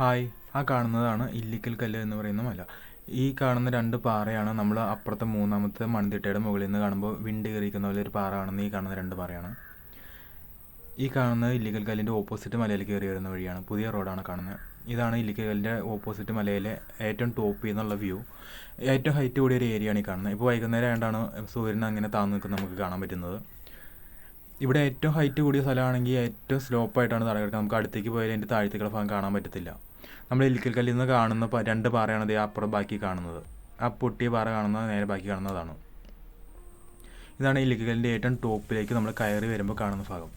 Hi. ആ കാണുന്നതാണ് ഇല്ലിക്കൽ കല്ല് എന്ന് പറയുന്ന മല. ഈ കാണുന്ന രണ്ട് പാറയാണ് നമ്മൾ അപ്പുറത്തെ മൂന്നാമത്തെ മൺതിട്ടയുടെ മുകളിൽ നിന്ന് കാണുമ്പോൾ വിണ്ട് കയറിയിരിക്കുന്ന പോലെ ഒരു പാറ കാണുന്ന ഈ കാണുന്ന രണ്ട് പാറയാണ്. ഈ കാണുന്ന ഇല്ലിക്കൽ കല്ലിന്റെ ഓപ്പോസിറ്റ് മലയിൽ കയറി വരുന്ന വഴിയാണ് പുതിയ റോഡാണ് കാണുന്നത്. ഇതാണ് ഇല്ലിക്കൽ കല്ലിന്റെ ഓപ്പോസിറ്റ് മലയിലെ ഏറ്റവും ടോപ്പിൽ നിന്നുള്ള വ്യൂ. ഏറ്റവും ഹൈറ്റ് കൂടിയ ഒരു ഏരിയയാണ് ഈ കാണുന്നത്. ഇപ്പോൾ വൈകുന്നേരം ആയതാണ് സൂര്യൻ അങ്ങനെ താന്നു നിൽക്കുന്നത് നമുക്ക് കാണാൻ പറ്റുന്നത്. ഇവിടെ ഏറ്റവും ഹൈറ്റ് കൂടിയ സ്ഥലമാണെങ്കിൽ ഏറ്റവും സ്ലോപ്പായിട്ടാണ് തടകെടുക്കുക നമുക്ക് അടുത്തേക്ക് പോയാൽ അതിന്റെ താഴത്തേക്കുള്ള ഭാഗം കാണാൻ പറ്റത്തില്ല. നമ്മൾ ഇൽക്കൽ കല്ലിൽ നിന്ന് കാണുന്ന രണ്ട് പാറയാണ് ദേ അപ്പുറം ബാക്കി കാണുന്നത്. ആ പൊട്ടിയ പാറ കാണുന്നത് നേരെ ബാക്കി കാണുന്നതാണ് ഇതാണ് ഇല്ലിക്കലിന്റെ ഏറ്റവും ടോപ്പിലേക്ക് നമ്മൾ കയറി വരുമ്പോൾ കാണുന്ന ഭാഗം.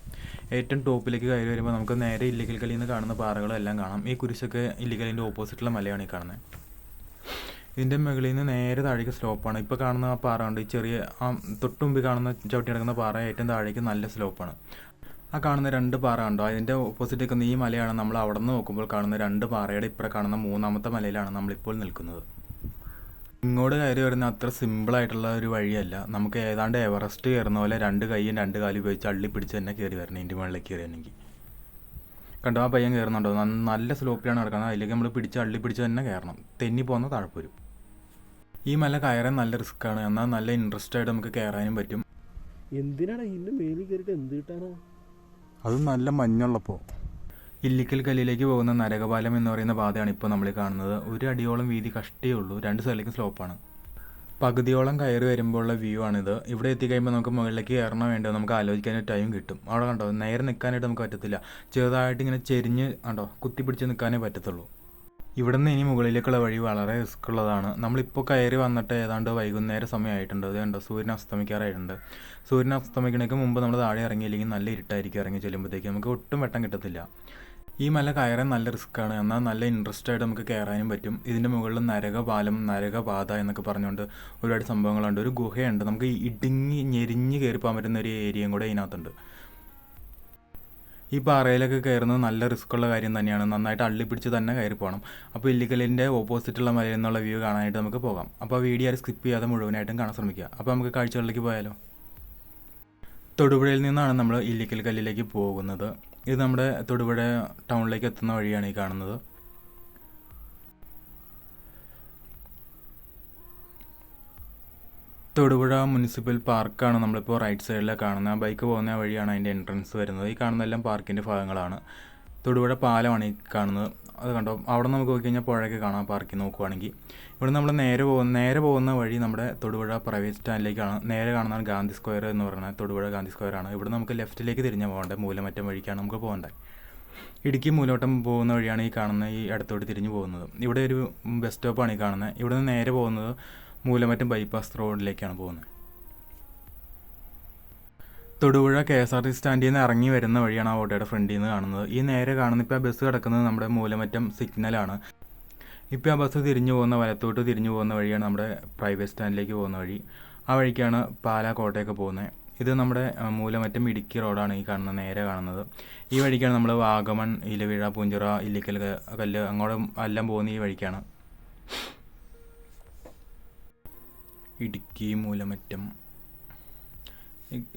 ഏറ്റവും ടോപ്പിലേക്ക് കയറി വരുമ്പോൾ നമുക്ക് നേരെ ഇല്ലിക്കൽ കല്ലിൽ നിന്ന് കാണുന്ന പാറകളെല്ലാം കാണാം. ഈ കുരിശൊക്കെ ഇല്ലിക്കലിന്റെ ഓപ്പോസിറ്റുള്ള മലയാണ് ഈ കാണുന്നത് ഇതിന്റെ മുകളിൽ നിന്ന് നേരെ താഴേക്ക് സ്ലോപ്പാണ് ഇപ്പോൾ കാണുന്ന ആ പാറ ഉണ്ട് ഈ ചെറിയ ആ തൊട്ടുമുമ്പിൽ കാണുന്ന ചവിട്ടി കിടക്കുന്ന പാറ ഏറ്റവും താഴേക്ക് നല്ല സ്ലോപ്പാണ് ആ കാണുന്ന രണ്ട് പാറ കണ്ടോ? അതിന്റെ ഓപ്പോസിറ്റ് നിൽക്കുന്ന ഈ മലയാണ് നമ്മൾ അവിടെ നിന്ന് നോക്കുമ്പോൾ കാണുന്ന രണ്ട് പാറയുടെ ഇപ്പുറം കാണുന്ന മൂന്നാമത്തെ മലയിലാണ് നമ്മളിപ്പോൾ നിൽക്കുന്നത്. ഇങ്ങോട്ട് കയറി വരുന്ന അത്ര സിമ്പിളായിട്ടുള്ള ഒരു വഴിയല്ല. നമുക്ക് ഏതാണ്ട് എവറസ്റ്റ് കയറുന്ന പോലെ രണ്ട് കൈയും രണ്ട് കാലും ഉപയോഗിച്ച് അള്ളി പിടിച്ച് തന്നെ കയറി വരണം ഇതിന്റെ മുകളിലേക്ക് കയറിയാണെങ്കിൽ. കണ്ടോ? ആ പയ്യൻ കയറുന്നുണ്ടോ? നല്ല സ്ലോപ്പിലാണ് നടക്കുന്നത്. അതിലേക്ക് നമ്മൾ പിടിച്ച് അള്ളി പിടിച്ച് തന്നെ കയറണം. തെന്നി പോകുന്ന താഴെ പോരും ഈ മല കയറാൻ നല്ല റിസ്ക്കാണ് എന്നാൽ നല്ല ഇൻട്രസ്റ്റ് ആയിട്ട് നമുക്ക് കയറാനും പറ്റും. എന്തിനാണ് ഇതിന്റെ മേലിൽ കയറിയിട്ട് എന്ത് കിട്ടാനാ? അത് നല്ല മഞ്ഞുള്ളപ്പോൾ ഇല്ലിക്കൽ കല്ലിലേക്ക് പോകുന്ന നരകപാലം എന്ന് പറയുന്ന പാതയാണ് ഇപ്പോൾ നമ്മൾ കാണുന്നത്. ഒരു അടിയോളം വീതി കഷ്ടിയേ ഉള്ളൂ. രണ്ട് സൈഡിലേക്കും സ്ലോപ്പാണ്. പകുതിയോളം കയറി വരുമ്പോഴുള്ള വ്യൂ ആണിത്. ഇവിടെ എത്തിക്കഴിയുമ്പോൾ നമുക്ക് മുകളിലേക്ക് കയറണോ വേണ്ടോ നമുക്ക് ആലോചിക്കാനായിട്ട് ടൈം കിട്ടും. അവിടെ കണ്ടോ? നേരെ നിൽക്കാനായിട്ട് നമുക്ക് പറ്റത്തില്ല. ചെറുതായിട്ട് ഇങ്ങനെ ചെരിഞ്ഞ് കണ്ടോ? കുത്തിപ്പിടിച്ച് നിൽക്കാനേ പറ്റത്തുള്ളൂ. ഇവിടെ നിന്ന് ഇനി മുകളിലേക്കുള്ള വഴി വളരെ റിസ്ക് ഉള്ളതാണ്. നമ്മളിപ്പോൾ കയറി വന്നിട്ട് ഏതാണ്ട് വൈകുന്നേര സമയമായിട്ടുണ്ട്. അത് കണ്ടോ? സൂര്യൻ അസ്തമിക്കാറായിട്ടുണ്ട്. സൂര്യൻ അസ്തമിക്കണേക്ക് മുമ്പ് നമ്മൾ താഴെ ഇറങ്ങിയില്ലെങ്കിൽ നല്ല ഇരുട്ടായിരിക്കും ഇറങ്ങി ചെല്ലുമ്പോഴത്തേക്ക് നമുക്ക് ഒട്ടും വെട്ടം കിട്ടത്തില്ല. ഈ മല കയറാൻ നല്ല റിസ്ക്കാണ് എന്നാൽ നല്ല ഇൻട്രസ്റ്റ് ആയിട്ട് നമുക്ക് കയറാനും പറ്റും. ഇതിന്റെ മുകളിൽ നരകപാലം നരകപാത എന്നൊക്കെ പറഞ്ഞുകൊണ്ട് ഒരുപാട് സംഭവങ്ങളുണ്ട്. ഒരു ഗുഹയുണ്ട്. നമുക്ക് ഇടുങ്ങി ഞെരിഞ്ഞ് കയറി പറ്റുന്ന ഒരു ഏരിയയും കൂടെ ഇതിനകത്തുണ്ട്. ഈ പാറയിലൊക്കെ കയറുന്നത് നല്ല റിസ്ക് ഉള്ള കാര്യം തന്നെയാണ്. നന്നായിട്ട് അള്ളിപ്പിടിച്ച് തന്നെ കയറി പോകണം അപ്പോൾ ഇല്ലിക്കലിന്റെ ഓപ്പോസിറ്റുള്ള മലയിൽ നിന്നുള്ള വ്യൂ കാണാനായിട്ട് നമുക്ക് പോകാം. അപ്പോൾ വീഡിയോ സ്കിപ്പ് ചെയ്യാതെ മുഴുവനായിട്ടും കാണാൻ ശ്രമിക്കുക. അപ്പോൾ നമുക്ക് കാഴ്ചകളിലേക്ക് പോയാലോ? തൊടുപുഴയിൽ നിന്നാണ് നമ്മൾ ഇല്ലിക്കൽ കല്ലിലേക്ക് പോകുന്നത്. ഇത് നമ്മുടെ തൊടുപുഴ ടൗണിലേക്ക് എത്തുന്ന വഴിയാണ് ഈ കാണുന്നത്. തൊടുപുഴ മുനിസിപ്പൽ പാർക്കാണ് നമ്മളിപ്പോൾ റൈറ്റ് സൈഡിലാണ് കാണുന്നത് ആ ബൈക്ക് പോകുന്ന വഴിയാണ് അതിന്റെ എൻട്രൻസ് വരുന്നത്. ഈ കാണുന്നതെല്ലാം പാർക്കിന്റെ ഭാഗങ്ങളാണ്. തൊടുപുഴ പാലമാണ് ഈ കാണുന്നത്. അത് കണ്ടോ? അവിടെ നമുക്ക് നോക്കി കഴിഞ്ഞാൽ പുഴയൊക്കെ കാണാം പാർക്കിൽ നോക്കുവാണെങ്കിൽ ഇവിടെ നമ്മൾ നേരെ പോകുന്ന നേരെ പോകുന്ന വഴി നമ്മുടെ തൊടുപുഴ പ്രൈവറ്റ് സ്റ്റാൻഡിലേക്കാണ് നേരെ കാണുന്നതാണ് ഗാന്ധി സ്ക്വയർ എന്ന് പറയുന്നത് തൊടുപുഴ ഗാന്ധി സ്ക്വയർ ആണ്. ഇവിടെ നമുക്ക് ലെഫ്റ്റിലേക്ക് തിരിഞ്ഞാൽ പോകേണ്ടത് മൂലമറ്റം വഴിക്കാണ് നമുക്ക് പോകേണ്ടത് ഇടുക്കി മൂലോട്ടം പോകുന്ന വഴിയാണ് ഈ കാണുന്ന ഈ അടുത്തോട്ട് തിരിഞ്ഞു പോകുന്നത്. ഇവിടെ ഒരു ബസ് സ്റ്റോപ്പാണ് ഈ കാണുന്നത് ഇവിടെ നിന്ന് നേരെ പോകുന്നത് മൂലമറ്റം ബൈപ്പാസ് റോഡിലേക്കാണ് പോകുന്നത്. Thodupuzha K S R T സ്റ്റാൻഡിൽ നിന്ന് ഇറങ്ങി വരുന്ന വഴിയാണ് ആ ഓട്ടോയുടെ ഫ്രണ്ടിൽ നിന്ന് കാണുന്നത്. ഈ നേരെ കാണുന്ന ഇപ്പോൾ ആ ബസ് കിടക്കുന്നത് നമ്മുടെ മൂലമറ്റം സിഗ്നലാണ് ഇപ്പോൾ ആ ബസ് തിരിഞ്ഞു പോകുന്ന വലത്തോട്ട് തിരിഞ്ഞു പോകുന്ന വഴിയാണ് നമ്മുടെ പ്രൈവറ്റ് സ്റ്റാൻഡിലേക്ക് പോകുന്ന വഴി. ആ വഴിക്കാണ് പാലാ കോട്ടയൊക്കെ പോകുന്നത്. ഇത് നമ്മുടെ മൂലമറ്റം ഇടുക്കി റോഡാണ് ഈ കാണുന്നത് നേരെ കാണുന്നത്. ഈ വഴിക്കാണ് നമ്മൾ വാഗമൺ ഇലവിഴ പൂഞ്ചിറ ഇല്ലിക്കൽ കല്ല് അങ്ങോട്ടും എല്ലാം പോകുന്ന ഈ വഴിക്കാണ്. ഇടുക്കി മൂലമറ്റം.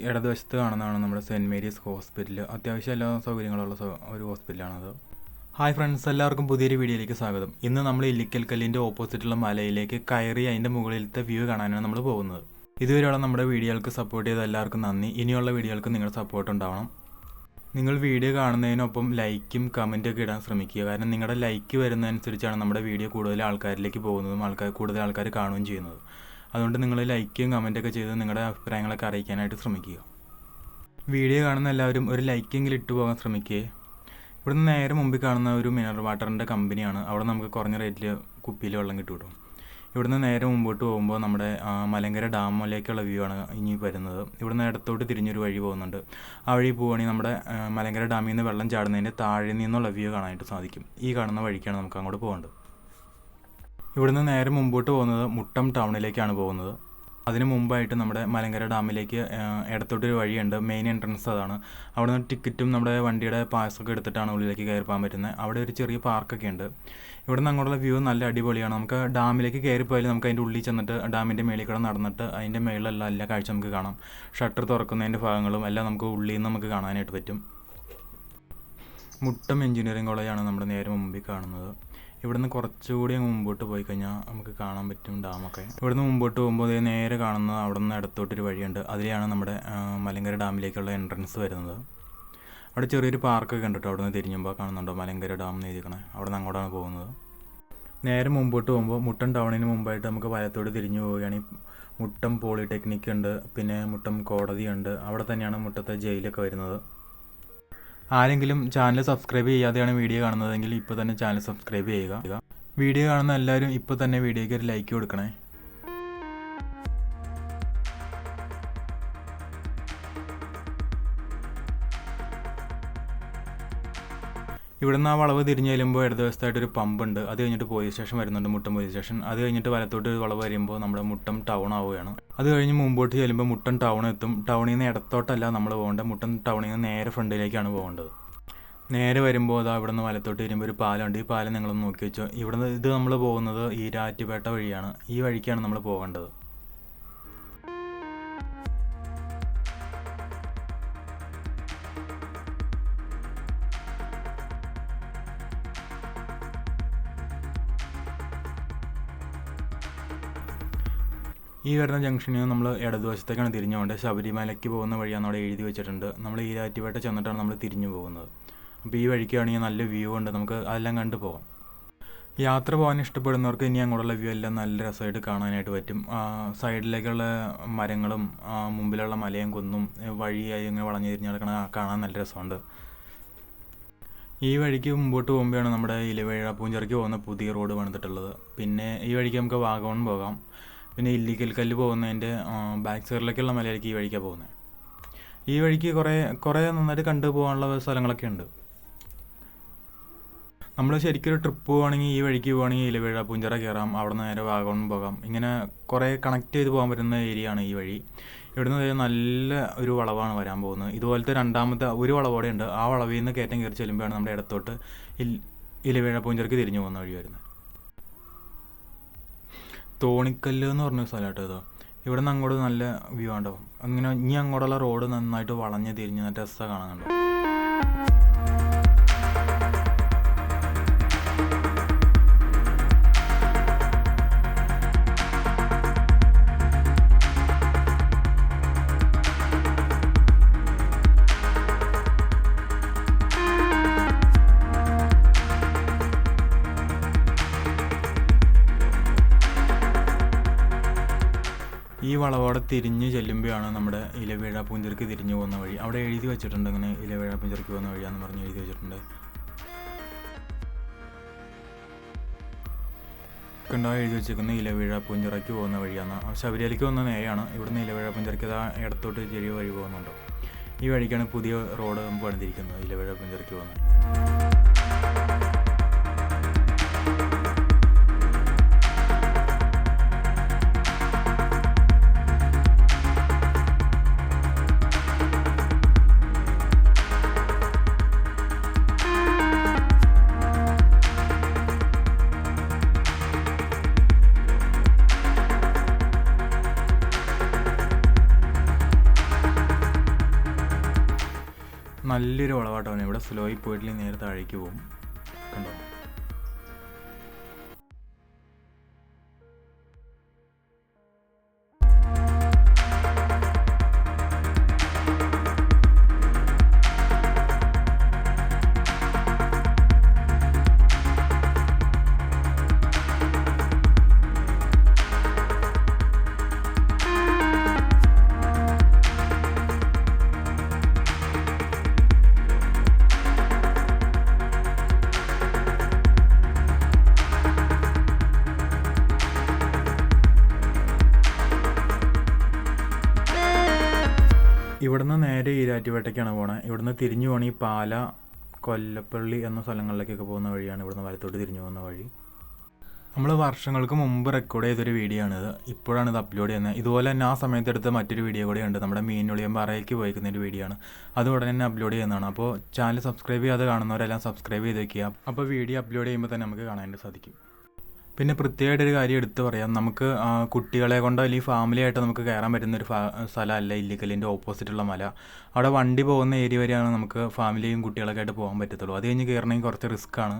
ഇടതുവശത്ത് കാണുന്നതാണ് നമ്മുടെ സെന്റ് മേരീസ് ഹോസ്പിറ്റൽ അത്യാവശ്യം എല്ലാ സൗകര്യങ്ങളുള്ള ഒരു ഹോസ്പിറ്റലാണത്. ഹായ് ഫ്രണ്ട്സ് എല്ലാവർക്കും പുതിയൊരു വീഡിയോയിലേക്ക് സ്വാഗതം. ഇന്ന് നമ്മൾ ഇല്ലിക്കൽ കല്ലിന്റെ ഓപ്പോസിറ്റുള്ള മലയിലേക്ക് കയറി അതിന്റെ മുകളിലത്തെ വ്യൂ കാണാനാണ് നമ്മൾ പോകുന്നത്. ഇതുവരെയുള്ള നമ്മുടെ വീഡിയോകൾക്ക് സപ്പോർട്ട് ചെയ്ത എല്ലാവർക്കും നന്ദി. ഇനിയുള്ള വീഡിയോകൾക്ക് നിങ്ങളുടെ സപ്പോർട്ട് ഉണ്ടാവണം. നിങ്ങൾ വീഡിയോ കാണുന്നതിനൊപ്പം ലൈക്കും കമന്റും ഒക്കെ ഇടാൻ ശ്രമിക്കുക. കാരണം നിങ്ങളുടെ ലൈക്ക് വരുന്നതനുസരിച്ചാണ് നമ്മുടെ വീഡിയോ കൂടുതൽ ആൾക്കാരിലേക്ക് പോകുന്നതും ആൾക്കാർ കൂടുതൽ ആൾക്കാർ കാണുകയും ചെയ്യുന്നത്. അതുകൊണ്ട് നിങ്ങൾ ലൈക്കും കമന്റൊക്കെ ചെയ്ത് നിങ്ങളുടെ അഭിപ്രായങ്ങളൊക്കെ അറിയിക്കാനായിട്ട് ശ്രമിക്കുക. വീഡിയോ കാണുന്ന എല്ലാവരും ഒരു ലൈക്കെങ്കിലും ഇട്ട് പോകാൻ ശ്രമിക്കുക ഇവിടുന്ന് നേരെ മുമ്പിൽ കാണുന്ന ഒരു മിനറൽ വാട്ടറിന്റെ കമ്പനിയാണ്. അവിടെ നമുക്ക് കുറഞ്ഞ റേറ്റിൽ കുപ്പിയിൽ വെള്ളം കിട്ടും കേട്ടോ. ഇവിടുന്ന് നേരെ മുമ്പോട്ട് പോകുമ്പോൾ നമ്മുടെ മലങ്കര ഡാമിലേക്കുള്ള വ്യൂ ആണ് ഇനി വരുന്നത്. ഇവിടുന്ന് ഇടത്തോട്ട് തിരിഞ്ഞൊരു വഴി പോകുന്നുണ്ട്. ആ വഴി പോവുകയാണെങ്കിൽ നമ്മുടെ മലങ്കര ഡാമിൽ നിന്ന് വെള്ളം ചാടുന്നതിന്റെ താഴെ നിന്നുള്ള വ്യൂ കാണാനായിട്ട് സാധിക്കും. ഈ കാണുന്ന വഴിക്കാണ് നമുക്ക് അങ്ങോട്ട് പോകേണ്ടത്. ഇവിടുന്ന് നേരെ മുമ്പോട്ട് പോകുന്നത് മുട്ടം ടൗണിലേക്കാണ് പോകുന്നത്. അതിന് മുമ്പായിട്ട് നമ്മുടെ മലങ്കര ഡാമിലേക്ക് ഇടത്തോട്ടൊരു വഴിയുണ്ട്. മെയിൻ എൻട്രൻസ് അതാണ്. അവിടെ നിന്ന് ടിക്കറ്റും നമ്മുടെ വണ്ടിയുടെ പാസൊക്കെ എടുത്തിട്ടാണ് ഉള്ളിലേക്ക് കയറി പോകാൻ പറ്റുന്നത്. അവിടെ ഒരു ചെറിയ പാർക്കൊക്കെ ഉണ്ട്. ഇവിടെ നിന്ന് അങ്ങോട്ടുള്ള വ്യൂ നല്ല അടിപൊളിയാണ്. നമുക്ക് ഡാമിലേക്ക് കയറി പോയാൽ നമുക്ക് അതിന്റെ ഉള്ളിൽ ചെന്നിട്ട് ഡാമിന്റെ മേളിൽ കൂടെ നടന്നിട്ട് അതിന്റെ മേളിലെല്ലാം എല്ലാ കാഴ്ച നമുക്ക് കാണാം. ഷട്ടർ തുറക്കുന്നതിന്റെ ഭാഗങ്ങളും എല്ലാം നമുക്ക് ഉള്ളിൽ നിന്ന് നമുക്ക് കാണാനായിട്ട് പറ്റും. മുട്ടം എഞ്ചിനീയറിംഗ് കോളേജാണ് നമ്മുടെ നേരെ മുമ്പിൽ കാണുന്നത്. ഇവിടുന്ന് കുറച്ചുകൂടി മുമ്പോട്ട് പോയി കഴിഞ്ഞാൽ നമുക്ക് കാണാൻ പറ്റും ഡാമൊക്കെ. ഇവിടുന്ന് മുമ്പോട്ട് പോകുമ്പോൾ നേരെ കാണുന്ന അവിടെ നിന്ന് ഇടത്തോട്ടൊരു വഴിയുണ്ട്. അതിലെയാണ് നമ്മുടെ മലങ്കര ഡാമിലേക്കുള്ള എൻട്രൻസ് വരുന്നത്. അവിടെ ചെറിയൊരു പാർക്കൊക്കെ ഉണ്ട് കേട്ടോ അവിടെ നിന്ന് തിരിഞ്ഞുമ്പോൾ കാണുന്നുണ്ടോ? മലങ്കര ഡാം എന്ന് എഴുതിക്കണേ അവിടെ നിന്ന് അങ്ങോട്ടാണ് പോകുന്നത്. നേരെ മുമ്പോട്ട് പോകുമ്പോൾ മുട്ടം ടൗണിന് മുമ്പായിട്ട് നമുക്ക് വലത്തോട്ട് തിരിഞ്ഞു പോവുകയാണെങ്കിൽ മുട്ടം പോളിടെക്നിക്ക് ഉണ്ട് പിന്നെ മുട്ടം കോടതിയുണ്ട്. അവിടെ തന്നെയാണ് മുട്ടത്തെ ജയിലൊക്കെ വരുന്നത്. ആരെങ്കിലും ചാനൽ സബ്സ്ക്രൈബ് ചെയ്യാതെയാണ് വീഡിയോ കാണുന്നതെങ്കിൽ ഇപ്പോൾ തന്നെ ചാനൽ സബ്സ്ക്രൈബ് ചെയ്യുക. വീഡിയോ കാണുന്ന എല്ലാവരും ഇപ്പോൾ തന്നെ വീഡിയോയ്ക്ക് ഒരു ലൈക്ക് കൊടുക്കണേ. ഇവിടുന്ന് ആ വളവ് തിരിഞ്ഞ് ചെല്ലുമ്പോൾ ഇടതുവശത്തായിട്ട് ഒരു പമ്പ് ഉണ്ട്. അത് കഴിഞ്ഞിട്ട് പോലീസ് സ്റ്റേഷൻ വരുന്നുണ്ട് മുട്ടം പോലീസ് സ്റ്റേഷൻ അത് കഴിഞ്ഞിട്ട് വലത്തോട്ട് ഒരു വളവ് വരുമ്പോൾ നമ്മുടെ മുട്ടം ടൗൺ ആവുകയാണ്. അത് കഴിഞ്ഞ് മുമ്പോട്ട് ചെല്ലുമ്പോൾ മുട്ടം ടൗൺ എത്തും. ടൗണിൽ നിന്ന് ഇടത്തോട്ടല്ല നമ്മൾ പോകേണ്ടത്. മുട്ടം ടൗണിൽ നിന്ന് നേരെ ഫ്രണ്ടിലേക്കാണ് പോകേണ്ടത്. നേരെ വരുമ്പോൾ അതാ ഇവിടുന്ന് വലത്തോട്ട് വരുമ്പോൾ ഒരു പാലമുണ്ട്. ഈ പാലം നിങ്ങളൊന്ന് നോക്കി വെച്ചോ. ഇവിടുന്ന് ഇത് നമ്മൾ പോകുന്നത് ഈ ഈരാറ്റുപേട്ട വഴിയാണ്. ഈ വഴിക്കാണ് നമ്മൾ പോകേണ്ടത്. ഈ വരുന്ന ജംഗ്ഷനിൽ നിന്ന് നമ്മൾ ഇടതുവശത്തേക്കാണ് തിരിഞ്ഞുകൊണ്ട് ശബരിമലയ്ക്ക് പോകുന്ന വഴിയാണ് അവിടെ എഴുതി വെച്ചിട്ടുണ്ട്. നമ്മൾ ഈരാറ്റുപേട്ട ചെന്നിട്ടാണ് നമ്മൾ തിരിഞ്ഞു പോകുന്നത്. അപ്പോൾ ഈ വഴിക്കാണെങ്കിൽ നല്ല വ്യൂ ഉണ്ട്. നമുക്ക് അതെല്ലാം കണ്ടു പോകാം. യാത്ര പോകാൻ ഇഷ്ടപ്പെടുന്നവർക്ക് ഇനി അങ്ങോട്ടുള്ള വ്യൂ എല്ലാം നല്ല രസമായിട്ട് കാണാനായിട്ട് പറ്റും. സൈഡിലേക്കുള്ള മരങ്ങളും മുമ്പിലുള്ള മലയും കുന്നും വഴിയായി ഇങ്ങനെ വളഞ്ഞു തിരിഞ്ഞ് കാണാൻ നല്ല രസമുണ്ട്. ഈ വഴിക്ക് മുമ്പോട്ട് പോകുമ്പോഴാണ് നമ്മുടെ ഇലവേഴ പൂഞ്ചിറയ്ക്ക് പോകുന്ന പുതിയ റോഡ് പണിതിട്ടുള്ളത്. പിന്നെ ഈ വഴിക്ക് നമുക്ക് വാഗമൺ പോകാം. പിന്നെ ഇല്ലിക്കൽ കല്ല് പോകുന്നതിന്റെ ബാക്ക് സൈഡിലേക്കുള്ള മലയിലേക്ക് ഈ വഴിക്കാണ് പോകുന്നത് ഈ വഴിക്ക് കുറേ കുറേ നന്നായിട്ട് കണ്ടു പോകാനുള്ള സ്ഥലങ്ങളൊക്കെ ഉണ്ട്. നമ്മൾ ശരിക്കും ഒരു ട്രിപ്പ് പോവുകയാണെങ്കിൽ ഈ വഴിക്ക് പോവുകയാണെങ്കിൽ ഇലവേഴ പൂഞ്ചിറ കയറാം അവിടെ നിന്ന് നേരെ വാഗമൺ പോകാം. ഇങ്ങനെ കുറേ കണക്ട് ചെയ്ത് പോകാൻ പറ്റുന്ന ഏരിയ ആണ് ഈ വഴി. ഇവിടുന്ന് നല്ല ഒരു വളവാണ് വരാൻ പോകുന്നത്. ഇതുപോലത്തെ രണ്ടാമത്തെ ഒരു വളവോടെ ഉണ്ട്. ആ വളവിൽ നിന്ന് കയറ്റം കയറി ചെല്ലുമ്പോഴാണ് നമ്മുടെ ഇടത്തോട്ട് ഇൽ ഇലവേഴ പൂഞ്ചിറക്ക് തിരിഞ്ഞു പോകുന്ന വഴി വരുന്നത്. തോണിക്കല്ല് എന്ന് പറഞ്ഞ സ്ഥലം കേട്ടോ ഇത്. ഇവിടെ നിന്ന് അങ്ങോട്ട് നല്ല വ്യൂ ആണ്ടോ അങ്ങനെ ഇനി അങ്ങോട്ടുള്ള റോഡ് നന്നായിട്ട് വളഞ്ഞ് തിരിഞ്ഞ് നല്ല രസമാണ് ഈ വളവോടെ തിരിഞ്ഞ് ചെല്ലുമ്പോഴാണ് നമ്മുടെ ഇലവേഴ പൂഞ്ചിറക്ക് തിരിഞ്ഞു പോകുന്ന വഴി. അവിടെ എഴുതി വെച്ചിട്ടുണ്ട് അങ്ങനെ ഇലവേഴ പൂഞ്ചിറക്ക് പോകുന്ന വഴിയാണെന്ന് പറഞ്ഞ് എഴുതി വെച്ചിട്ടുണ്ട്. കണ്ടോ എഴുതി വെച്ചിരിക്കുന്നത് ഇലവേഴ പൂഞ്ചിറയ്ക്ക് പോകുന്ന വഴിയാണ് ശബരിയിലേക്ക് പോകുന്ന നേരെയാണ് ഇവിടുന്ന് ഇലവേഴ പൂഞ്ചിറയ്ക്ക് ഇതാ ഇടത്തോട്ട് ചെറിയ വഴി പോകുന്നുണ്ടോ. ഈ വഴിക്കാണ് പുതിയ റോഡ് പണിതിരിക്കുന്നത് ഇലവേഴ പൂഞ്ചിറയ്ക്ക് പോകുന്നത് നല്ലൊരു വളവാട്ടമാണ് ഇവിടെ സ്ലോയിൽ പോയിട്ടില്ലെങ്കിൽ നേരെ താഴേക്ക് പോകും. ഇവിടുന്ന് നേരെ ഈരാറ്റുപേട്ടയ്ക്കാണ് പോണത് ഇവിടുന്ന് തിരിഞ്ഞു പോകണ ഈ പാല കൊല്ലപ്പള്ളി എന്ന സ്ഥലങ്ങളിലേക്കൊക്കെ പോകുന്ന വഴിയാണ് ഇവിടുന്ന് വലത്തോട്ട് തിരിഞ്ഞു പോകുന്ന വഴി. നമ്മൾ വർഷങ്ങൾക്ക് മുമ്പ് റെക്കോർഡ് ചെയ്തൊരു വീഡിയോ ആണിത്. ഇപ്പോഴാണ് ഇത് അപ്ലോഡ് ചെയ്യുന്നത്. ഇതുപോലെ തന്നെ ആ സമയത്ത് എടുത്ത മറ്റൊരു വീഡിയോ കൂടെ ഉണ്ട്. നമ്മുടെ മീനുളിയം പറയേക്ക് പോയിക്കുന്ന ഒരു വീഡിയോ ആണ്. അത് ഉടനെ തന്നെ അപ്ലോഡ് ചെയ്യുന്നതാണ്. അപ്പോൾ ചാനൽ സബ്സ്ക്രൈബ് ചെയ്യാതെ കാണുന്നവരെല്ലാം സബ്സ്ക്രൈബ് ചെയ്ത് വയ്ക്കുക അപ്പോൾ വീഡിയോ അപ്ലോഡ് ചെയ്യുമ്പോൾ തന്നെ നമുക്ക് കാണാനായിട്ട് സാധിക്കും. പിന്നെ പ്രത്യേകമായിട്ടൊരു കാര്യം എടുത്തു പറയാം. നമുക്ക് കുട്ടികളെ കൊണ്ടോ അല്ലെങ്കിൽ ഫാമിലി ആയിട്ട് നമുക്ക് കയറാൻ പറ്റുന്ന ഒരു സ്ഥലമല്ല ഇല്ലിക്കലിന്റെ ഓപ്പോസിറ്റുള്ള മല. അവിടെ വണ്ടി പോകുന്ന ഏരിയ വരെയാണ് നമുക്ക് ഫാമിലിയും കുട്ടികളൊക്കെ ആയിട്ട് പോകാൻ പറ്റത്തുള്ളൂ. അത് കഴിഞ്ഞ് കയറണമെങ്കിൽ കുറച്ച് റിസ്ക് ആണ്.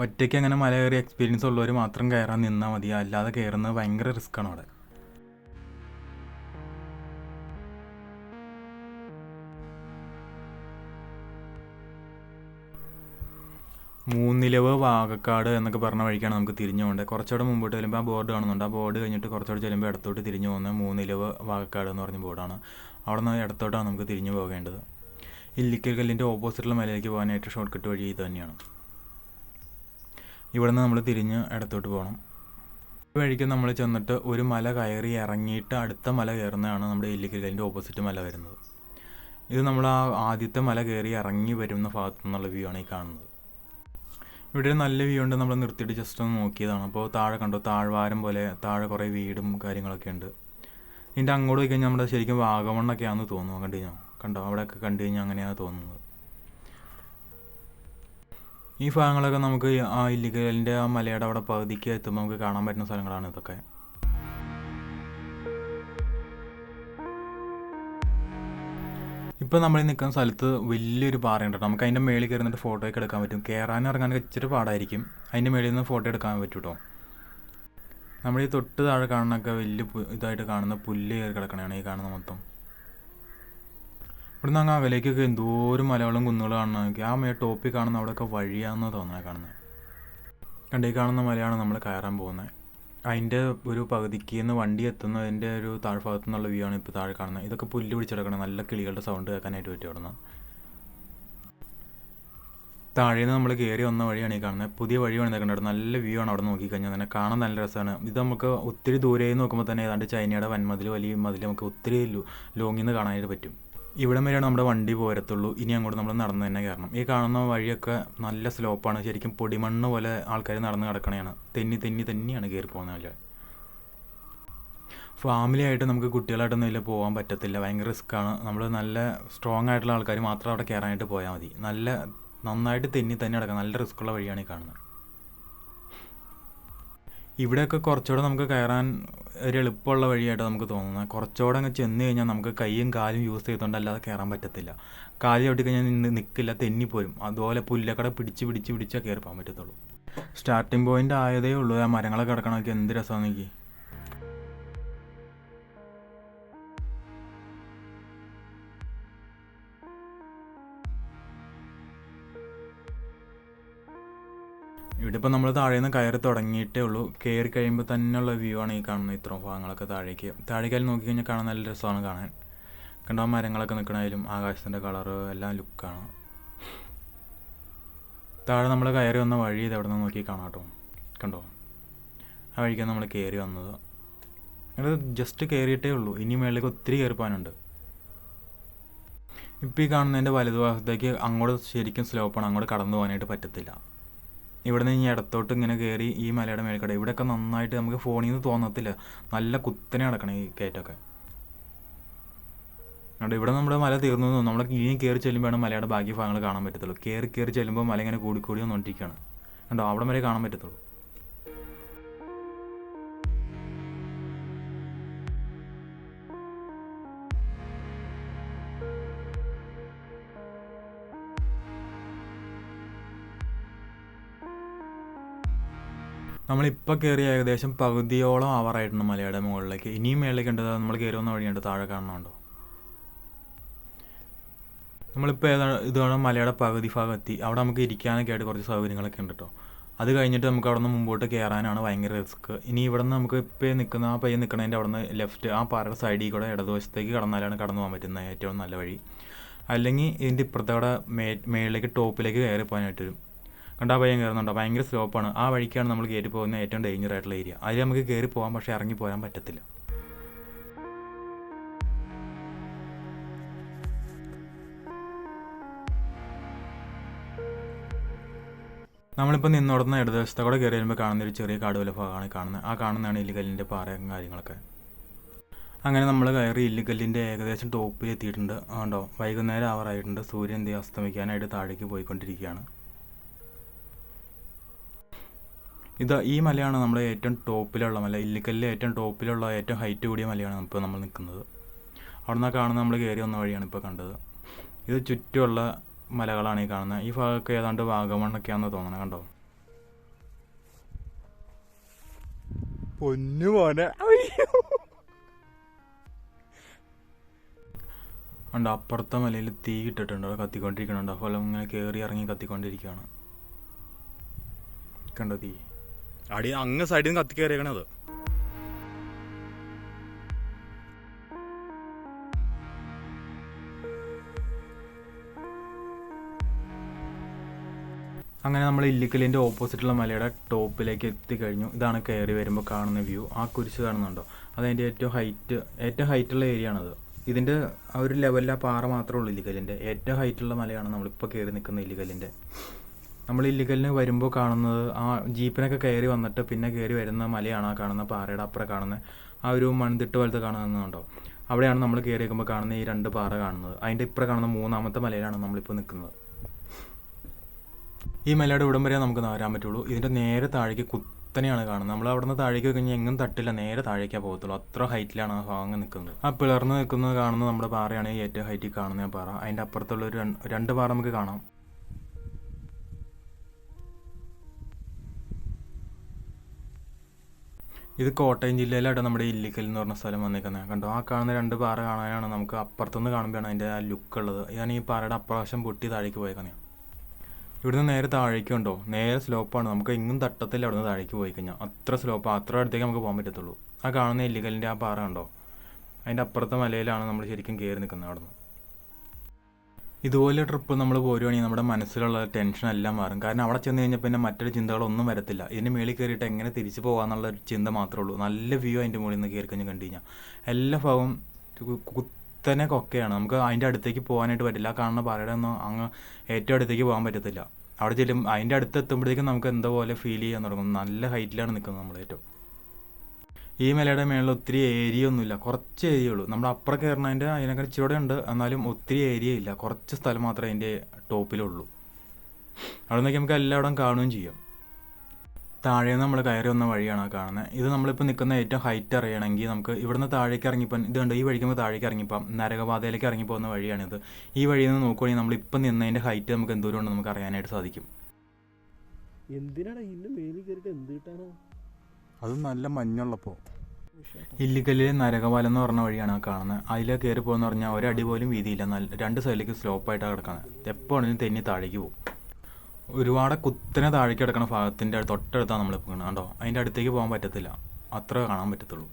ഒറ്റയ്ക്ക് അങ്ങനെ മല കയറി എക്സ്പീരിയൻസ് ഉള്ളവർ മാത്രം കയറാൻ നിന്നാൽ മതി. അല്ലാതെ കയറുന്നത് ഭയങ്കര റിസ്ക്കാണ് അവിടെ. മൂന്നിലവ് വാകക്കാട് എന്നൊക്കെ പറഞ്ഞ വഴിക്കാണ് നമുക്ക് തിരിഞ്ഞു പോകേണ്ടത്. കുറച്ചുകൂടെ മുമ്പോട്ട് ചെല്ലുമ്പോൾ ആ ബോർഡ് കാണുന്നുണ്ട്. ആ ബോർഡ് കഴിഞ്ഞിട്ട് കുറച്ചുകൂടെ ചെല്ലുമ്പോൾ ഇടത്തോട്ട് തിരിഞ്ഞു പോകുന്നത് മൂന്നിലവ് വാകക്കാട് എന്ന് പറഞ്ഞ ബോർഡാണ്. അവിടെ നിന്ന് ഇടത്തോട്ടാണ് നമുക്ക് തിരിഞ്ഞു പോകേണ്ടത്. ഇല്ലിക്കൽ കല്ലിന്റെ ഓപ്പോസിറ്റുള്ള മലയിലേക്ക് പോകാനായിട്ട് ഷോർട്ട് കട്ട് വഴി ഇത് തന്നെയാണ്. ഇവിടെ നിന്ന് നമ്മൾ തിരിഞ്ഞ് ഇടത്തോട്ട് പോകണം. ഈ വഴിക്ക് നമ്മൾ ചെന്നിട്ട് ഒരു മല കയറി ഇറങ്ങിയിട്ട് അടുത്ത മല കയറുന്നതാണ് നമ്മുടെ ഇല്ലിക്കൽ കല്ലിന്റെ ഓപ്പോസിറ്റ് മല വരുന്നത്. ഇത് നമ്മൾ ആ ആദ്യത്തെ മല കയറി ഇറങ്ങി വരുന്ന ഭാഗത്തു നിന്നുള്ള വ്യൂ ആണ് ഈ കാണുന്നത്. ഇവിടെ ഒരു നല്ല വ്യൂ ഉണ്ട് നമ്മൾ നിർത്തിയിട്ട് ജസ്റ്റ് ഒന്ന് നോക്കിയതാണ്. അപ്പോൾ താഴെ കണ്ടോ താഴ്വാരം പോലെ താഴെ കുറേ വീടും കാര്യങ്ങളൊക്കെ ഉണ്ട്. ഇതിന്റെ അങ്ങോട്ട് പോയി കഴിഞ്ഞാൽ നമ്മുടെ ശരിക്കും വാഗമണ്ണൊക്കെയാണെന്ന് തോന്നുന്നു കണ്ടു കഴിഞ്ഞാൽ കണ്ടോ? അവിടെയൊക്കെ കണ്ടു കഴിഞ്ഞാൽ അങ്ങനെയാണ് തോന്നുന്നത്. ഈ ഭാഗങ്ങളൊക്കെ നമുക്ക് ആ ഇല്ലിക്കലിന്റെ ആ മലയുടെ അവിടെ പകുതിക്ക് എത്തുമ്പോൾ നമുക്ക് കാണാൻ പറ്റുന്ന സ്ഥലങ്ങളാണ് ഇതൊക്കെ. ഇപ്പോൾ നമ്മൾ നിൽക്കുന്ന സ്ഥലത്ത് വലിയൊരു പാറയുണ്ട്. നമുക്ക് അതിന്റെ മേളിൽ കയറുന്നിട്ട് ഫോട്ടോ ഒക്കെ എടുക്കാൻ പറ്റും. കയറാൻ ഇറങ്ങാനൊക്കെ ഇച്ചിരി പാടായിരിക്കും. അതിന്റെ മേളിൽ നിന്ന് ഫോട്ടോ എടുക്കാൻ പറ്റും കേട്ടോ നമ്മൾ ഈ തൊട്ട് താഴെ കാണുന്നൊക്കെ വലിയ ഇതായിട്ട് കാണുന്ന പുല്ല് കയറി കിടക്കണതാണ് ഈ കാണുന്ന മൊത്തം. ഇവിടുന്ന് അങ്ങ് അകലേക്കൊക്കെ എന്തോരം മലകളും കുന്നുകളും കാണുന്ന ആ മേ ടോപ്പിൽ കാണുന്ന അവിടെയൊക്കെ വഴിയാണെന്ന് തോന്നുന്നത് കാണുന്നത് കണ്ടേ കാണുന്ന മലയാണ് നമ്മൾ കയറാൻ പോകുന്നത് അതിന്റെ ഒരു പകുതിക്ക് നിന്ന് വണ്ടി എത്തുന്നതിന്റെ ഒരു താഴ്ഭാഗത്തു നിന്നുള്ള വ്യൂ ആണ് ഇപ്പോൾ താഴെ കാണുന്നത്. ഇതൊക്കെ പുല്ല് പിടിച്ചെടുക്കണം. നല്ല കിളികളുടെ സൗണ്ട് കേൾക്കാനായിട്ട് പറ്റും അവിടെ താഴെ നിന്ന് നമ്മൾ കയറി വന്ന വഴിയാണ് ഈ കാണുന്നത്. പുതിയ വഴി വന്നിട്ടുണ്ട് നല്ല വ്യൂ ആണ് അവിടെ നോക്കിക്കഴിഞ്ഞാൽ തന്നെ. കാണാൻ നല്ല രസമാണ്. ഇത് നമുക്ക് ഒത്തിരി ദൂരെ നോക്കുമ്പോൾ തന്നെ ഏതാണ്ട് ചൈനയുടെ വൻമതിൽ വലിയ മതിൽ നമുക്ക് ഒത്തിരി ലോങ്ങിൽ നിന്ന് കാണാനായിട്ട് പറ്റും. ഇവിടം വരെയാണ് നമ്മുടെ വണ്ടി പോരത്തുള്ളൂ. ഇനി അങ്ങോട്ട് നമ്മൾ നടന്നു തന്നെ കയറണം. ഈ കാണുന്ന വഴിയൊക്കെ നല്ല സ്ലോപ്പാണ്. ശരിക്കും പൊടിമണ്ണ് പോലെ ആൾക്കാർ നടന്ന് കിടക്കണയാണ് തെന്നി തെന്നി തന്നെയാണ് കയറി പോകുന്ന വല്ല. ഫാമിലി ആയിട്ട് നമുക്ക് കുട്ടികളായിട്ടൊന്നും ഇതിൽ പോകാൻ പറ്റത്തില്ല. ഭയങ്കര റിസ്ക്കാണ് നമ്മൾ നല്ല സ്ട്രോങ് ആയിട്ടുള്ള ആൾക്കാർ മാത്രം അവിടെ കയറാനായിട്ട് പോയാൽ മതി. നല്ല നന്നായിട്ട് തെന്നി തന്നെ കിടക്കാം നല്ല റിസ്ക്കുള്ള വഴിയാണ് ഈ കാണുന്നത്. ഇവിടെയൊക്കെ കുറച്ചുകൂടെ നമുക്ക് കയറാൻ ഒരു എളുപ്പമുള്ള വഴിയായിട്ട് നമുക്ക് തോന്നുന്നത്. കുറച്ചുകൂടെ അങ്ങ് ചെന്ന് കഴിഞ്ഞാൽ നമുക്ക് കൈയും കാലും യൂസ് ചെയ്തുകൊണ്ട് അല്ലാതെ കയറാൻ പറ്റത്തില്ല. കാൽ കഴിഞ്ഞാൽ നിന്ന് നിൽക്കില്ല തെന്നിപ്പോരും. അതുപോലെ പുല്ലക്കട പിടിച്ച് പിടിച്ച് പിടിച്ചാൽ കയറി പറ്റത്തുള്ളൂ. സ്റ്റാർട്ടിംഗ് പോയിന്റ് ആയതേ ഉള്ളൂ. ആ മരങ്ങളൊക്കെ കിടക്കണമൊക്കെ എന്ത് രസമാണെങ്കിൽ ഇപ്പോൾ നമ്മൾ താഴെ നിന്ന് കയറി തുടങ്ങിയിട്ടേ ഉള്ളൂ. കയറി കഴിയുമ്പോൾ തന്നെയുള്ള വ്യൂ ആണ് ഈ കാണുന്നത് ഇത്രയും ഭാഗങ്ങളൊക്കെ താഴേക്ക്. താഴേക്കാൽ നോക്കി കഴിഞ്ഞാൽ കാണാൻ നല്ല രസമാണ് കാണാൻ. കണ്ടോ മരങ്ങളൊക്കെ നിൽക്കണതിലും ആകാശത്തിന്റെ കളറ് എല്ലാം ലുക്കാണ് താഴെ നമ്മൾ കയറി വന്ന വഴി ഇത് എവിടെ നിന്ന് നോക്കി കാണാം കേട്ടോ. കണ്ടോ? ആ വഴിക്കാണ് നമ്മൾ കയറി വന്നത്. അത് ജസ്റ്റ് കയറിയിട്ടേ ഉള്ളൂ. ഇനി മേളിലേക്ക് ഒത്തിരി കയറി പോകാനുണ്ട് ഇപ്പോൾ ഈ കാണുന്നതിന്റെ വലതുഭാഗത്തേക്ക് അങ്ങോട്ട് ശരിക്കും സ്ലോപ്പാണ് അങ്ങോട്ട് കടന്നു പോകാനായിട്ട് പറ്റത്തില്ല. ഇവിടെ നിന്ന് ഇനി ഇടത്തോട്ട് ഇങ്ങനെ കയറി ഈ മലയുടെ മേൽക്കട. ഇവിടെയൊക്കെ നന്നായിട്ട് നമുക്ക് ഫോണിൽ നിന്ന് തോന്നത്തില്ല. നല്ല കുത്തനെ കിടക്കണം ഈ കയറ്റമൊക്കെ അതുകൊണ്ട് ഇവിടെ നമ്മുടെ മല തീർന്നു. നമ്മൾ ഇനി കയറി ചെല്ലുമ്പോഴാണ് മലയുടെ ബാക്കി ഭാഗങ്ങൾ കാണാൻ പറ്റത്തുള്ളൂ. കയറി കയറി ചെല്ലുമ്പോൾ മല ഇങ്ങനെ കൂടിക്കൂടി കൂടി വന്നുകൊണ്ടിരിക്കുകയാണ് കണ്ടോ അവിടെ വരെ കാണാൻ പറ്റത്തുള്ളൂ. നമ്മളിപ്പോൾ കയറി ഏകദേശം പകുതിയോളം അവറായിട്ടുണ്ട് മലയുടെ മുകളിലേക്ക്. ഇനിയും മേളിലേക്ക് ഉണ്ട്. നമ്മൾ കയറി വന്ന വഴിയുണ്ട് താഴെ കാണുന്നുണ്ടോ? നമ്മളിപ്പോൾ ഏതാണ് ഇതാണ് മലയുടെ പകുതി ഭാഗം എത്തി അവിടെ നമുക്ക് ഇരിക്കാനൊക്കെ ആയിട്ട് കുറച്ച് സൗകര്യങ്ങളൊക്കെ ഉണ്ട് കേട്ടോ അത് കഴിഞ്ഞിട്ട് നമുക്ക് അവിടെ നിന്ന് മുമ്പോട്ട് കയറാനാണ് ഭയങ്കര റിസ്ക്. ഇനി ഇവിടെ നിന്ന് നമുക്ക് ഇപ്പോൾ നിൽക്കുന്ന ആ പയ്യൻ നിൽക്കുന്നതിന്റെ അവിടെ നിന്ന് ലെഫ്റ്റ് ആ പാറയുടെ സൈഡിൽ കൂടെ ഇടതുവശത്തേക്ക് കടന്നാലാണ് കടന്നു പോകാൻ പറ്റുന്നത് ഏറ്റവും നല്ല വഴി. അല്ലെങ്കിൽ ഇതിന്റെ ഇപ്പുറത്തെ അവിടെ മേ മേളിലേക്ക് ടോപ്പിലേക്ക് കയറി പോകാനായിട്ട് വരും. കണ്ടാ ഭയം കയറുന്നുണ്ടോ? ഭയങ്കര സ്ലോപ്പാണ് ആ വഴിക്കാണ് നമ്മൾ കയറി പോകുന്ന ഏറ്റവും ഡേഞ്ചർ ആയിട്ടുള്ള ഏരിയ അതിൽ നമുക്ക് കയറി പോകാൻ പക്ഷേ ഇറങ്ങി പോകാൻ പറ്റത്തില്ല. നമ്മളിപ്പോൾ നിന്നോടുന്ന ഇടതുവശത്തെ കൂടെ കയറി വരുമ്പോൾ കാണുന്ന ഒരു ചെറിയ കാടുവല ഭാഗമാണ് കാണുന്നത്. ആ കാണുന്നതാണ് ഇല്ലുകല്ലിന്റെ പാറയും കാര്യങ്ങളൊക്കെ. അങ്ങനെ നമ്മൾ കയറി ഇല്ലുകല്ലിന്റെ ഏകദേശം ടോപ്പിൽ എത്തിയിട്ടുണ്ട്. ഉണ്ടോ വൈകുന്നേരം ആവറായിട്ടുണ്ട് സൂര്യൻ അസ്തമിക്കാനായിട്ട് താഴേക്ക് പോയിക്കൊണ്ടിരിക്കുകയാണ്. ഇത് ഈ മലയാണ് നമ്മുടെ ഏറ്റവും ടോപ്പിലുള്ള മല. ഇല്ലിക്കല്ലിലെ ഏറ്റവും ടോപ്പിലുള്ള ഏറ്റവും ഹൈറ്റ് കൂടിയ മലയാണ് ഇപ്പോൾ നമ്മൾ നിൽക്കുന്നത്. അവിടെ നിന്ന് കാണുന്ന നമ്മൾ കയറി വന്ന വഴിയാണ് ഇപ്പോൾ കണ്ടത്. ഇത് ചുറ്റുമുള്ള മലകളാണ് ഈ കാണുന്നത്. ഈ ഭാഗമൊക്കെ ഏതാണ്ട് വാഗമണ്ണൊക്കെയാണെന്ന് തോന്നണം കണ്ടോ? പൊന്നു പോലെ ഉണ്ട് അപ്പുറത്തെ മലയിൽ തീ ഇട്ടിട്ടുണ്ട്. അവിടെ കത്തിക്കൊണ്ടിരിക്കുന്നുണ്ട്. അപ്പോൾ ഇങ്ങനെ കയറി ഇറങ്ങി കത്തിക്കൊണ്ടിരിക്കുകയാണ്. കണ്ടോ തീ? അടി അങ്ങ് സൈഡിൽ നിന്ന് കത്തി കയറിയേക്കണത് അങ്ങനെ നമ്മൾ ഇല്ലിക്കലിന്റെ ഓപ്പോസിറ്റുള്ള മലയുടെ ടോപ്പിലേക്ക് എത്തിക്കഴിഞ്ഞു. ഇതാണ് കയറി വരുമ്പോൾ കാണുന്ന വ്യൂ. ആ കുരിശ് കാണുന്നുണ്ടോ? അതതിന്റെ ഏറ്റവും ഹൈറ്റ് ഏറ്റവും ഹൈറ്റുള്ള ഏരിയ ആണത്. ഇതിന്റെ ആ ഒരു ലെവലിൽ ആ പാറ മാത്രമേ ഉള്ളൂ ഇല്ലിക്കലിന്റെ ഏറ്റവും ഹൈറ്റുള്ള മലയാണ് നമ്മളിപ്പോൾ കയറി നിൽക്കുന്ന ഇല്ലിക്കലിന്റെ നമ്മൾ ഇല്ലിക്കലിന് വരുമ്പോൾ കാണുന്നത് ആ ജീപ്പിനൊക്കെ കയറി വന്നിട്ട് പിന്നെ കയറി വരുന്ന മലയാണ് ആ കാണുന്ന പാറയുടെ അപ്പുറം കാണുന്ന ആ ഒരു മൺതിട്ട് പോലത്തെ കാണുന്നുണ്ടോ? അവിടെയാണ് നമ്മൾ കയറി നിൽക്കുമ്പോൾ കാണുന്ന ഈ രണ്ട് പാറ കാണുന്നത്. അതിന്റെ ഇപ്പുറം കാണുന്ന മൂന്നാമത്തെ മലയിലാണ് നമ്മളിപ്പോൾ നിൽക്കുന്നത്. ഈ മലയുടെ ഇവിടം വരെ നമുക്ക് വരാൻ പറ്റുള്ളൂ. ഇതിന്റെ നേരെ താഴേക്ക് കുത്തനെയാണ് കാണുന്നത്. നമ്മൾ അവിടെ നിന്ന് താഴേക്ക് കഴിഞ്ഞാൽ എങ്ങും തട്ടില്ല. നേരെ താഴേക്കേ പോകത്തുള്ളൂ. അത്ര ഹൈറ്റിലാണ് ആ ഭാഗം നിൽക്കുന്നത്. ആ പിളർന്ന് നിൽക്കുന്നത് കാണുന്നത് നമ്മുടെ പാറയാണ് ഏറ്റവും ഹൈറ്റിൽ കാണുന്ന പാറ. അതിന്റെ അപ്പുറത്തുള്ള ഒരു രണ്ട് പാറ നമുക്ക് കാണാം. ഇത് കോട്ടയം ജില്ലയിലാണ് നമ്മുടെ ഇല്ലിക്കൽ എന്ന് പറഞ്ഞ സ്ഥലം വന്നിരിക്കുന്നത് കണ്ടോ? ആ കാണുന്ന രണ്ട് പാറ കാണാനാണ് നമുക്ക് അപ്പുറത്തുനിന്ന് കാണുമ്പോഴാണ് അതിന്റെ ആ ലുക്ക് ഉള്ളത് ഞാൻ ഈ പാറയുടെ അപ്രാവശ്യം പൊട്ടി താഴേക്ക് പോയേക്കുന്നത്. ഇവിടുന്ന് നേരെ താഴേക്ക് ഉണ്ടോ നേരെ സ്ലോപ്പാണ്. നമുക്ക് ഇങ്ങും തട്ടത്തിൽ അവിടുന്ന് താഴേക്ക് പോയി കഴിഞ്ഞാൽ അത്ര സ്ലോപ്പ്. അത്ര അടുത്തേക്ക് നമുക്ക് പോകാൻ പറ്റത്തുള്ളൂ. ആ കാണുന്ന ഇല്ലിക്കലിന്റെ ആ പാറ കണ്ടോ? അതിന്റെ അപ്പുറത്തെ മലയിലാണ് നമ്മൾ ശരിക്കും കയറി നിൽക്കുന്നത് അവിടുന്ന്. ഇതുപോലെ ട്രിപ്പ് നമ്മൾ പോരുവാണെങ്കിൽ നമ്മുടെ മനസ്സിലുള്ള ടെൻഷൻ എല്ലാം മാറും. കാരണം അവിടെ ചെന്ന് കഴിഞ്ഞപ്പോൾ പിന്നെ മറ്റൊരു ചിന്തകളൊന്നും വരത്തില്ല. ഇതിന് മേളിൽ കയറിയിട്ട് എങ്ങനെ തിരിച്ചു പോകാമെന്നുള്ള ഒരു ചിന്ത മാത്രമേ ഉള്ളൂ. നല്ല വ്യൂ അതിന്റെ മുകളിൽ നിന്ന് കയറി കഴിഞ്ഞ് കണ്ടു കഴിഞ്ഞാൽ എല്ലാ ഭാഗവും കുത്തനെ കൊക്കയാണ്. നമുക്ക് അതിന്റെ അടുത്തേക്ക് പോകാനായിട്ട് പറ്റില്ല. കാരണം പാറയുടെ ഒന്നും അങ്ങ് ഏറ്റവും അടുത്തേക്ക് പോകാൻ പറ്റത്തില്ല. അവിടെ ചെല്ലും അതിന്റെ അടുത്ത് എത്തുമ്പോഴത്തേക്കും നമുക്ക് എന്തോ പോലെ ഫീൽ ചെയ്യാൻ തുടങ്ങും. നല്ല ഹൈറ്റിലാണ് നിൽക്കുന്നത് നമ്മൾ ഏറ്റവും. ഈ മലയുടെ മേളിൽ ഒത്തിരി ഏരിയ ഒന്നുമില്ല. കുറച്ച് ഏരിയ ഉള്ളൂ. നമ്മൾ അപ്പുറം കയറണതിന്റെ അതിനൊക്കെ ഇച്ചിരി ഉണ്ട്. എന്നാലും ഒത്തിരി ഏരിയ ഇല്ല. കുറച്ച് സ്ഥലം മാത്രമേ അതിന്റെ ടോപ്പിലുള്ളൂ. അവിടെ നിന്നൊക്കെ നമുക്ക് എല്ലായിടം കാണുകയും ചെയ്യാം. താഴെ നമ്മൾ കയറി വന്ന വഴിയാണ് കാണുന്നത്. ഇത് നമ്മളിപ്പോൾ നിൽക്കുന്ന ഏറ്റവും ഹൈറ്റ് അറിയണമെങ്കിൽ നമുക്ക് ഇവിടുന്ന് താഴേക്ക് ഇറങ്ങിപ്പം ഇത് കണ്ടോ? ഈ വഴിക്ക് നമുക്ക് താഴേക്ക് ഇറങ്ങിപ്പം നരകപാതയിലേക്ക് ഇറങ്ങിപ്പോകുന്ന വഴിയാണിത്. ഈ വഴിയിൽ നിന്ന് നോക്കുകയാണെങ്കിൽ നമ്മളിപ്പം നിന്നതിന്റെ ഹൈറ്റ് നമുക്ക് എന്തോരം ഉണ്ടെന്ന് നമുക്ക് അറിയാനായിട്ട് സാധിക്കും. എന്തിനാണ് ഇന്ന് മേലിൽ കയറിയിട്ട് എന്ത് കിട്ടാനാ? അത് നല്ല മഞ്ഞുള്ളപ്പോ. ഇല്ലിക്കല്ലിലെ നരകപാലം എന്ന് പറഞ്ഞ വഴിയാണ് ആ കാണുന്നത് അതിലെ കയറി പോകുന്ന പറഞ്ഞാൽ ഒരടി പോലും വീതിയില്ല. നല്ല രണ്ട് സൈഡിലേക്ക് സ്ലോപ്പായിട്ടാണ് കിടക്കുന്നത് എപ്പോഴാണെങ്കിലും തെന്നി താഴേക്ക് പോകും ഒരുപാട് കുത്തനെ താഴേക്ക് കിടക്കുന്ന ഭാഗത്തിന്റെ തൊട്ടടുത്താണ് നമ്മൾ ഇപ്പോൾ കണ്ടോ? അതിന്റെ അടുത്തേക്ക് പോകാൻ പറ്റത്തില്ല. അത്ര കാണാൻ പറ്റത്തുള്ളൂ.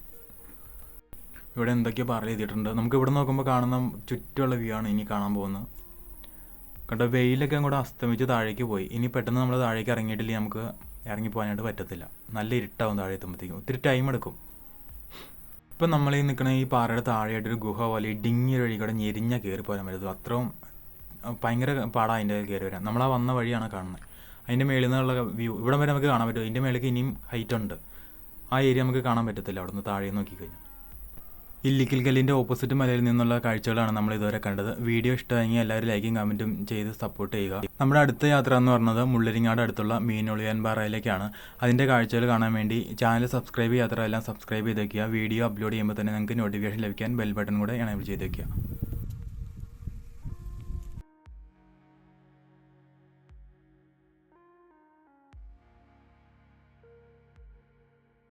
ഇവിടെ എന്തൊക്കെയോ പറ ചെയ്തിട്ടുണ്ട് നമുക്ക് ഇവിടെ നോക്കുമ്പോൾ കാണുന്ന ചുറ്റുമുള്ള വ്യൂ ആണ് ഇനി കാണാൻ പോകുന്നത് കണ്ടോ? വെയിലൊക്കെ കൂടെ അസ്തമിച്ച് താഴേക്ക് പോയി. ഇനി പെട്ടെന്ന് നമ്മൾ താഴേക്ക് ഇറങ്ങിയിട്ടില്ലേ നമുക്ക്? ഇറങ്ങി പോകാനായിട്ട് പറ്റത്തില്ല. നല്ല ഇരുട്ടാവും താഴെ എത്തുമ്പോഴത്തേക്കും ഒത്തിരി ടൈം എടുക്കും. ഇപ്പം നമ്മൾ ഈ നിൽക്കുന്ന ഈ പാറയുടെ താഴെയായിട്ട് ഒരു ഗുഹ പോലെ ഇടുങ്ങിയ വഴി കൂടെ ഞെരിഞ്ഞ കയറി പോരാൻ പറ്റും അത്രയും ഭയങ്കര പാടാണ് അതിന്റെ കയറി വരാൻ. നമ്മളാ വന്ന വഴിയാണ് കാണുന്നത്. അതിന്റെ മേളിൽ നിന്നുള്ള വ്യൂ ഇവിടെ വരെ നമുക്ക് കാണാൻ പറ്റും. അതിന്റെ മേളിലേക്ക് ഇനിയും ഹൈറ്റ് ഉണ്ട്. ആ ഏരിയ നമുക്ക് കാണാൻ പറ്റത്തില്ല. അവിടെ നിന്ന് താഴെ നോക്കിക്കഴിഞ്ഞാൽ. ഇല്ലിക്കൽ കല്ലിന്റെ ഓപ്പോസിറ്റ് മലയിൽ നിന്നുള്ള കാഴ്ചകളാണ് നമ്മൾ ഇതുവരെ കണ്ടത്. വീഡിയോ ഇഷ്ടമായെങ്കിൽ എല്ലാവരും ലൈക്കും കമന്റും ചെയ്ത് സപ്പോർട്ട് ചെയ്യുക. നമ്മുടെ അടുത്ത യാത്ര എന്ന് പറഞ്ഞത് മുള്ളരിങ്ങാട് അടുത്തുള്ള മീനൊളിയാൻ പാറയിലേക്കാണ്. അതിന്റെ കാഴ്ചകൾ കാണാൻ വേണ്ടി ചാനൽ സബ്സ്ക്രൈബ് ചെയ്യാത്തവരെല്ലാം സബ്സ്ക്രൈബ് ചെയ്ത് വെക്കുക വീഡിയോ അപ്ലോഡ് ചെയ്യുമ്പോൾ തന്നെ നിങ്ങൾക്ക് നോട്ടിഫിക്കേഷൻ ലഭിക്കാൻ ബെൽ ബട്ടൺ കൂടെ എനേബിൾ ചെയ്ത് വയ്ക്കുക